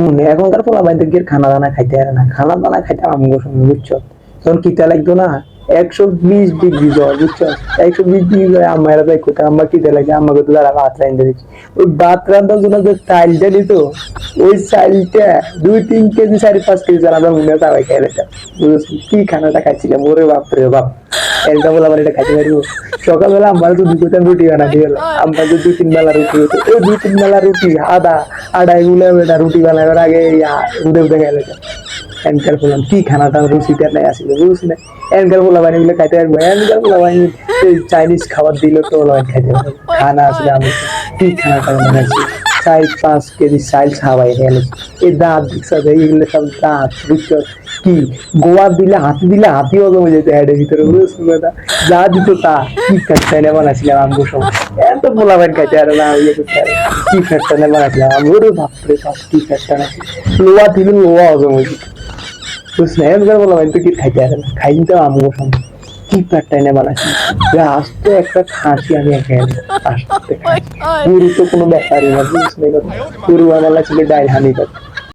হুম, এখনকার পোলা বাইতে গিয়ে খানা দানা খাইতে আর না। খানা দানা খাইতে আমি সময় বুঝছ? তখন কিতা লাগতো না? একশো বিশ ডিগ্রি জ্বর, বুঝছ? একশো বিশ ডিগ্রি জ্বরে আমার তাই কোথায় আমার কিতা লাগে আমাকে তো তারা ভাত রান্ধতে দিচ্ছি ওই ভাত রান্নার জন্য যে চাইলটা দিত, ওই চাইলটা দুই তিন কেজি, চারি পাঁচ কেজি চাল আমরা মনে তাওয়াই খাই রেখা বুঝেছি কি খানাটা খাইছিলাম? ওরে বাপ রে বাপ। একটা বলে আমার এটা খাইতে পারিব? সকালবেলা আমার তো কোথায় রুটি বানা দিয়ে আমরা তো দুই তিন বেলা রুটি হতো ওই দুই তিন বেলা রুটি, আদা আড়াই গুলো রুটি বানাবার আগে উদে উদে গেলে এনকার বললাম কি খানাটা রুচিটা নাই আসলে বুঝছি না এনকার বলা বানি গুলো খাইতে পারব এনকার বলা বানি চাইনিজ খাবার দিল তো ওলা খাইতে পারব খানা আসলে আমি কি খানাটা বানাচ্ছি চাই পাঁচ কেজি চাইল খাওয়াই গেল এই দাঁত দিচ্ছে এইগুলো সব দাঁত বুঝছ কি গোয়া দিলে হাতি দিলে হাতি হজম হয়ে যেত হেডের ভিতরে বুঝছ কথা যা দিত তা কি ফ্যাটটাইনে বানাচ্ছিলাম আমগো সময় এত পোলা বাইন খাইতে আর না ইয়ে করতে পারে কি ফ্যাটটাইনে বানাচ্ছিলাম আমগোর বাপরে বাপ কি ফ্যাটটা লোয়া দিলে লোয়া হজম হয়ে যেত বুঝছ এমন বলা বাইন তো কি খাইতে আসেন না? খাইতে আমগো সময় কি ফ্যাটটাইনে বানাচ্ছি আসতে একটা খাসি আমি এখানে আসতে। পুরো তো কোনো ব্যাপারই না পুরো বানালা ছিল ডাইল হানি